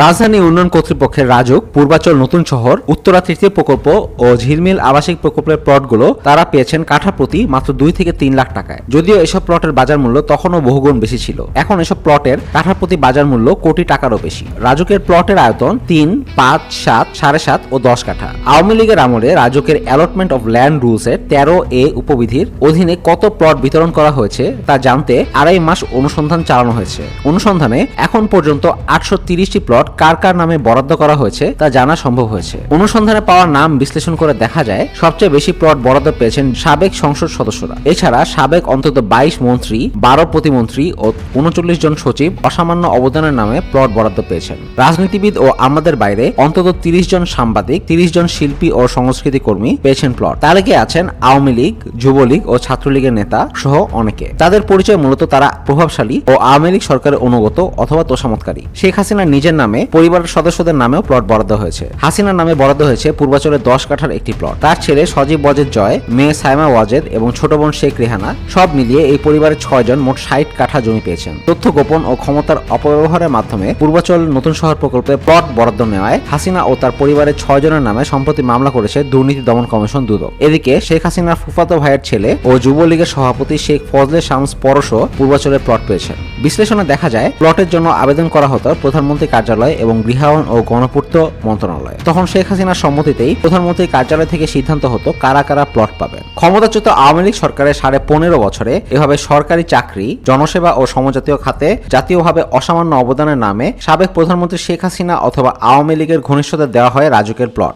রাজধানী উন্নয়ন কর্তৃপক্ষের রাজুক পূর্বাচল নতুন শহর, উত্তরা তৃতীয় প্রকল্প ও ঝিলমিল আবাসিক প্রকল্পের প্লটগুলো তারা পেয়েছেন কাঠা প্রতি মাত্র দুই থেকে তিন লাখ টাকায়। যদিও এসব প্লটের বাজার মূল্য তখনও বহুগুণ বেশি ছিল। এখন এসব প্লটের কাঠা প্রতি বাজার মূল্য কোটি টাকারও বেশি। রাজুকের প্লটের আয়তন তিন, পাঁচ, সাত, সাড়ে সাত ও দশ কাঠা। আওয়ামী লীগের আমলে রাজুকের অ্যালটমেন্ট অফ ল্যান্ড রুলসের তেরো এ উপবিধির অধীনে কত প্লট বিতরণ করা হয়েছে তা জানতে আড়াই মাস অনুসন্ধান চালানো হয়েছে। অনুসন্ধানে এখন পর্যন্ত আটশো তিরিশটি প্লট কার কার নামে বরাদ্দ করা হয়েছে তা জানা সম্ভব হয়েছে। অনুসন্ধানে পাওয়া নাম বিশ্লেষণ করে দেখা যায়, সবচেয়ে বেশি প্লট বরাদ্দ পেয়েছেন সাবেক সংসদ সদস্যরা। এছাড়া সাবেক অন্তত বাইশ মন্ত্রী, বারো প্রতিমন্ত্রী ও উনচল্লিশ জন সচিব অসামান্য অবদানের নামে প্লট বরাদ্দ পেয়েছেন। রাজনীতিবিদ ও আমাদের বাইরে অন্তত তিরিশ জন সাংবাদিক, তিরিশ জন শিল্পী ও সংস্কৃতি কর্মী পেয়েছেন প্লট তালিকায় আছেন আওয়ামী লীগ, যুবলীগ ও ছাত্রলীগের নেতা সহ অনেকে। তাদের পরিচয় মূলত তারা প্রভাবশালী ও আওয়ামী লীগ সরকারের অনুগত অথবা তোষামতকারী। শেখ হাসিনা নিজের নামে পরিবারের সদস্যদের নামেও প্লট বরাদ্দ হয়েছে। হাসিনার নামে বরাদ্দ হয়েছে পূর্বাচলের দশ কাঠার একটি প্লট। তার ছেলে সজীব ওয়াজেদ জয়, মেয়ে সাইমা ওয়াজেদ এবং ছোট বোন শেখ রেহানা সব মিলিয়ে এই পরিবারের ছয় জন মোট ষাট কাঠা জমি পেয়েছেন। তথ্য গোপন ও ক্ষমতার অপব্যবহারের মাধ্যমে পূর্বাচল নতুন শহর প্রকল্পে প্লট বরাদ্দ নেওয়ায় হাসিনা ও তার পরিবারের ছয় জনের নামে সম্প্রতি মামলা করেছে দুর্নীতি দমন কমিশন দুদক। এদিকে শেখ হাসিনার ফুফাতো ভাইয়ের ছেলে ও যুবলীগের সভাপতি শেখ ফজলে শামস পরশও পূর্বাচলে প্লট পেয়েছেন। বিশ্লেষণে দেখা যায়, প্লটের জন্য আবেদন করা হতো প্রধানমন্ত্রী কার্যালয়। এবং গৃহায়ন ও গণপূর্ত মন্ত্রণালয়। তখন শেখ হাসিনার সম্মতিতেই প্রধানমন্ত্রী কার্যালয় থেকে সিদ্ধান্ত হতো কারা কারা প্লট পাবেন। ক্ষমতাচ্যুত আওয়ামী লীগ সরকারের সাড়ে পনেরো বছরে এভাবে সরকারি চাকরি, জনসেবা ও সমজাতীয় খাতে জাতীয়ভাবে অসামান্য অবদানের নামে সাবেক প্রধানমন্ত্রী শেখ হাসিনা অথবা আওয়ামী লীগের ঘনিষ্ঠতা দেওয়া হয় রাজুকের প্লট।